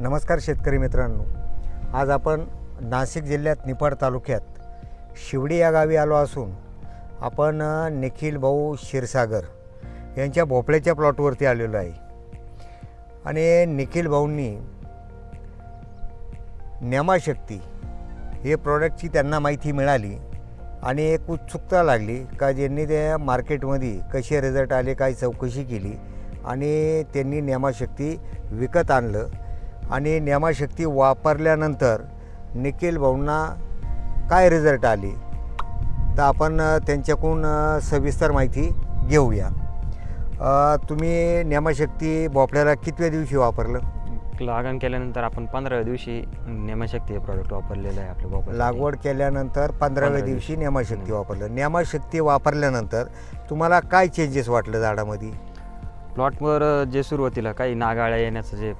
नमस्कार शेतकरी मित्रांनो. आज आपण नाशिक जिल्ह्यात निफाड तालुक्यात शिवडी या गावी आलो असून आपण निखिल भाऊ क्षीरसागर यांच्या भोपळ्याच्या प्लॉटवरती आलेलो आहे. आणि निखिल भाऊंनी नेमाशक्ती हे प्रॉडक्टची त्यांना माहिती मिळाली आणि एक उत्सुकता लागली का ज्यांनी त्या मार्केटमध्ये कसे रिझल्ट आले काय चौकशी केली आणि त्यांनी नेमाशक्ती विकत आणलं. आणि नेमाशक्ती वापरल्यानंतर निखिल भाऊंना काय रिझल्ट आले? तर आपण त्यांच्याकडून सविस्तर माहिती घेऊया. तुम्ही नेमाशक्ती भोपळ्याला कितव्या दिवशी वापरलं? लागण केल्यानंतर आपण पंधराव्या दिवशी नेमशक्ती हे प्रॉडक्ट वापरलेलं आहे आपल्या भोपळ्यासाठी. लागवड केल्यानंतर पंधराव्या पंधरा दिवशी हम्म. वापरलं. नेमाशक्ती वापरल्यानंतर तुम्हाला काय चेंजेस वाटलं झाडामध्ये? प्लॉटवर जे सुरुवातीला काही नागाळ्या येण्याचं जे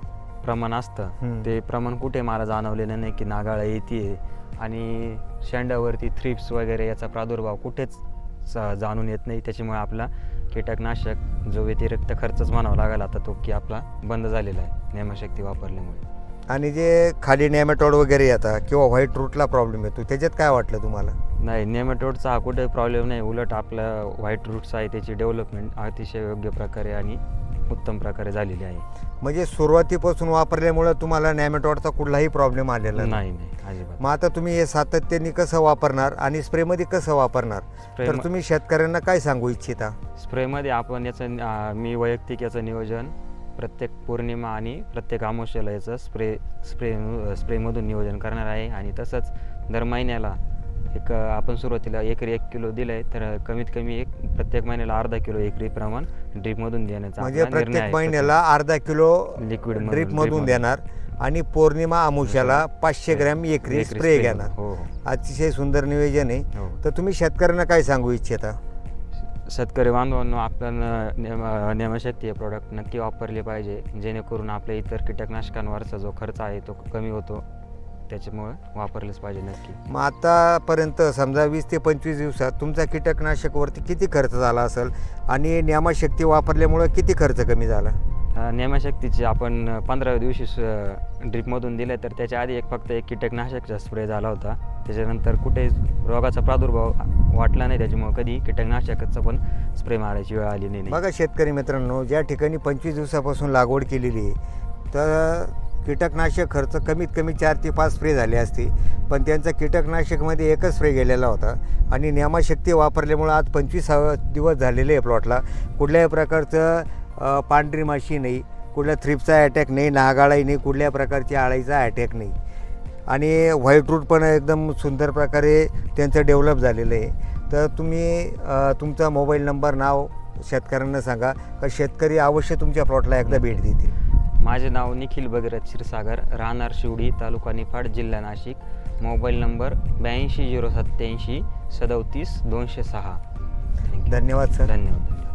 प्रमाण असतं. ते प्रमाण कुठे मला जाणवलेलं नाही की नागाळ्या येते आणि शेंड्यावरती थ्रिप्स वगैरे याचा प्रादुर्भाव कुठेच जाणून येत नाही. त्याच्यामुळे आपला कीटकनाशक जो व्यतिरिक्त खर्चच म्हणावा लागला आता तो की आपला बंद झालेला आहे नेमशक्ती वापरल्यामुळे. आणि जे खाली नेमॅटॉड वगैरे येतात किंवा व्हाईट रूटला प्रॉब्लेम येतो त्याच्यात काय वाटलं तुम्हाला? नाही नेमॅटोडचा हा कुठे प्रॉब्लेम नाही. उलट आपला व्हाईट रूट्स आहे त्याची डेव्हलपमेंट अतिशय योग्य प्रकारे आणि उत्तम प्रकारे झालेली आहे. म्हणजे सुरुवातीपासून वापरल्यामुळं तुम्हाला नॅमेटॉडचा कुठलाही प्रॉब्लेम आलेला नाही. नाही नाही अजिबात. मग आता तुम्ही हे सातत्याने कसं वापरणार आणि स्प्रेमध्ये कसं वापरणार? Spray तर म- तुम्ही शेतकऱ्यांना काय सांगू इच्छिता? स्प्रेमध्ये आपण याचं अं, मी वैयक्तिक याचं नियोजन प्रत्येक पौर्णिमा आणि प्रत्येक अमावस्येला याचं स्प्रे स्प्रे स्प्रेमधून नियोजन करणार आहे. आणि तसंच दर महिन्याला एक आपण सुरुवातीला एकरी एक किलो दिलं आहे तर कमीत कमी एक प्रत्येक महिन्याला अर्धा किलो एकरी प्रमाण ड्रीपमधून देण्याचा म्हणजे आपला निर्णय प्रत्येक आहे. महिन्याला अर्धा किलो Liquid मधून, ड्रीप drip मधून मधून. देणार आणि पौर्णिमा अमुष्याला पाचशे ग्रॅम एकरी एकरी स्प्रे spray घेणार. हो हो. अतिशय सुंदर नियोजन आहे. हो. तर तुम्ही शेतकऱ्यांना काय सांगू इच्छिता? शेतकरी बांधवांनो आपण नेम नेमशक्ती हे प्रॉडक्ट नक्की वापरले पाहिजे जेणेकरून आपल्या इतर कीटकनाशकांवरचा जो खर्च आहे तो कमी होतो. त्याच्यामुळे वापरलेच पाहिजे नक्की. मग आतापर्यंत समजा वीस ते पंचवीस दिवसात तुमचा कीटकनाशकवरती किती खर्च झाला असेल? आणि नियमाशक्ती वापरल्यामुळं किती खर्च कमी झाला? अ, नेमशक्तीची आपण पंधराव्या दिवशी ड्रीपमधून दिले तर त्याच्या आधी एक फक्त एक कीटकनाशकचा स्प्रे झाला होता. त्याच्यानंतर कुठे रोगाचा प्रादुर्भाव वाटला नाही त्याच्यामुळे कधी कीटकनाशकाचा पण स्प्रे मारायची वेळ आली नाही. बघा शेतकरी मित्रांनो ज्या ठिकाणी पंचवीस दिवसापासून लागवड केलेली आहे तर कीटकनाशक खर्च कमीत कमी चार ते पाच स्प्रे झाले असते. पण त्यांचा कीटकनाशकमध्ये एकच स्प्रे गेलेला होता. आणि नियमाशक्ती वापरल्यामुळं आज पंचवीस दिवस झालेले आहे प्लॉटला कुठल्याही प्रकारचं पांढरी माशी नाही. कुठल्या थ्रिपचा अटॅक नाही नागाळाही नाही. कुठल्या प्रकारची आळाईचा अटॅक नाही. आणि व्हाईट रूट पण एकदम सुंदर प्रकारे त्यांचं डेव्हलप झालेलं आहे. तर तुम्ही तुमचा मोबाईल नंबर नाव शेतकऱ्यांना सांगा. का शेतकरी अवश्य तुमच्या प्लॉटला एकदा भेट देतील. माझे नाव निखिल भगीरथ क्षीरसागर राहणार शिवडी तालुका निफाड जिल्हा नाशिक. मोबाईल नंबर ब्याऐंशी झिरो सत्याऐंशी सदोतीस दोनशे सहा. धन्यवाद सर धन्यवाद.